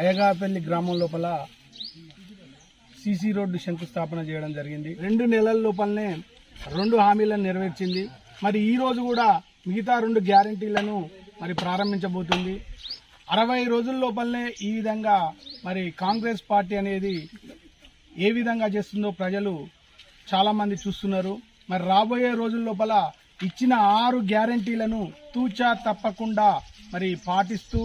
అయగాపల్లి గ్రామం లోపల CC road శంకుస్థాపన చేయడం జరిగింది. రెండు నెలల లోపలనే రెండు హామీలను నెరవేర్చింది. మరి ఈరోజు కూడా మిగతా రెండు గ్యారంటీలను మరి ప్రారంభించబోతుంది. అరవై రోజుల లోపలనే ఈ విధంగా మరి కాంగ్రెస్ పార్టీ అనేది ఏ విధంగా చేస్తుందో ప్రజలు చాలామంది చూస్తున్నారు. మరి రాబోయే రోజుల లోపల ఇచ్చిన ఆరు గ్యారంటీలను తూచా తప్పకుండా మరి పాటిస్తూ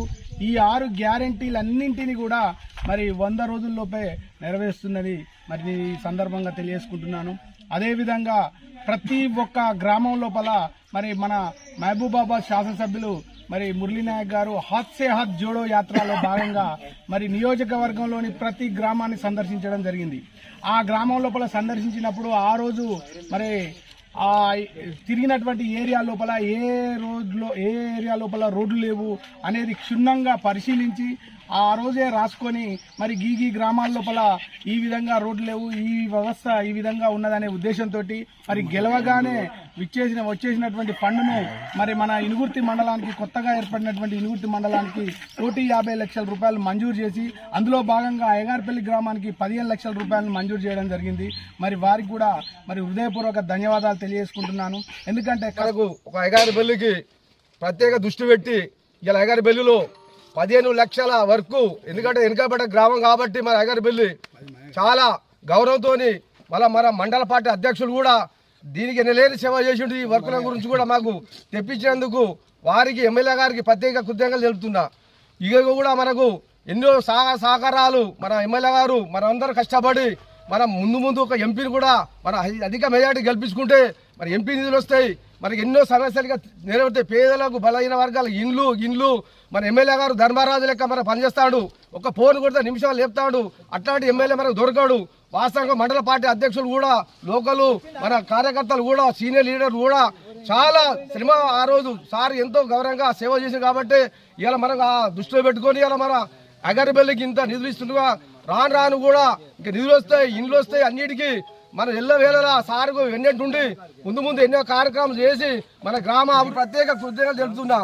ఈ ఆరు గ్యారంటీలన్నింటినీ కూడా మరి వంద రోజుల్లోపే నెరవేరుస్తున్నది మరి నేను ఈ సందర్భంగా తెలియజేసుకుంటున్నాను. అదేవిధంగా ప్రతి ఒక్క గ్రామం లోపల మరి మన మహబూబాబాద్ శాసనసభ్యులు మరి మురళీనాయక్ గారు హాత్ సే హాత్ జోడో యాత్రలో భాగంగా మరి నియోజకవర్గంలోని ప్రతి గ్రామాన్ని సందర్శించడం జరిగింది. ఆ గ్రామం లోపల సందర్శించినప్పుడు ఆ రోజు మరి తిరిగినటువంటి ఏరియా లోపల ఏ రోడ్లో ఏ ఏరియా లోపల రోడ్లు లేవు అనేది క్షుణ్ణంగా పరిశీలించి ఆ రోజే రాసుకొని మరి గీ గీ గ్రామాల లోపల ఈ విధంగా రోడ్లు లేవు ఈ వ్యవస్థ ఈ విధంగా ఉన్నదనే ఉద్దేశంతో మరి గెలవగానే విచ్చేసిన వచ్చేసినటువంటి ఫండ్ను మరి మన ఇనుగుర్తి మండలానికి కొత్తగా ఏర్పడినటువంటి ఇనుగుర్తి మండలానికి కోటి యాభై లక్షల రూపాయలు మంజూరు చేసి అందులో భాగంగా అయ్యగారిపల్లి గ్రామానికి పదిహేను లక్షల రూపాయలను మంజూరు చేయడం జరిగింది. మరి వారికి కూడా మరి హృదయపూర్వక ధన్యవాదాలు తెలియజేసుకుంటున్నాను. ఎందుకంటే మనకు ఒక అయ్యగారిపల్లికి ప్రత్యేక దృష్టి పెట్టి ఇలా అయ్యగారిపల్లిలో పదిహేను లక్షల వరకు ఎందుకంటే వెనుకబడ్డ గ్రామం కాబట్టి మన అయ్యగారి చాలా గౌరవంతోని మళ్ళీ మన మండల పార్టీ అధ్యక్షులు కూడా దీనికి ఎనలేని సేవ చేసిండు ఈ వర్కుల గురించి కూడా మాకు తెప్పించినందుకు వారికి ఎమ్మెల్యే గారికి ప్రత్యేక కృతజ్ఞతలు తెలుపుతున్నా. ఇక కూడా మనకు ఎన్నో సహ సహకారాలు మన ఎమ్మెల్యే గారు మన అందరూ కష్టపడి మనం ముందు ముందు ఒక ఎంపీని కూడా మన అధి- అధిక మెజార్టీ గెలిపించుకుంటే మరి ఎంపీ నిధులు వస్తాయి. మనకి ఎన్నో సమస్యలుగా నెరవేరుతాయి పేదలకు బలహీన వర్గాల ఇండ్లు ఇండ్లు మన ఎమ్మెల్యే గారు ధర్మరాజు లెక్క మన పనిచేస్తాడు. ఒక ఫోన్ కొడితే నిమిషాలు లేపుతాడు. అట్లాంటి ఎమ్మెల్యే మనకు దొరకడు. వాస్తవంగా మండల పార్టీ అధ్యక్షులు కూడా లోకలు మన కార్యకర్తలు కూడా సీనియర్ లీడర్లు కూడా చాలా శ్రమ ఆ రోజు. సార్ ఎంతో గౌరవంగా సేవ చేసింది కాబట్టి ఇలా మనం ఆ దృష్టిలో పెట్టుకొని ఇలా మన అగరిబెల్లికి ఇంత నిధులు ఇస్తుండగా రాను రాను కూడా ఇంకా నిధులు వస్తాయి ఇండ్లు వస్తాయి అన్నిటికీ మనం ఎల్ల వేళలా సార్కు ఎన్నెట్టుండి ముందు ముందు ఎన్నో కార్యక్రమాలు చేసి మన గ్రామ ప్రత్యేక కృతజ్ఞతలు తెలుపుతున్నా.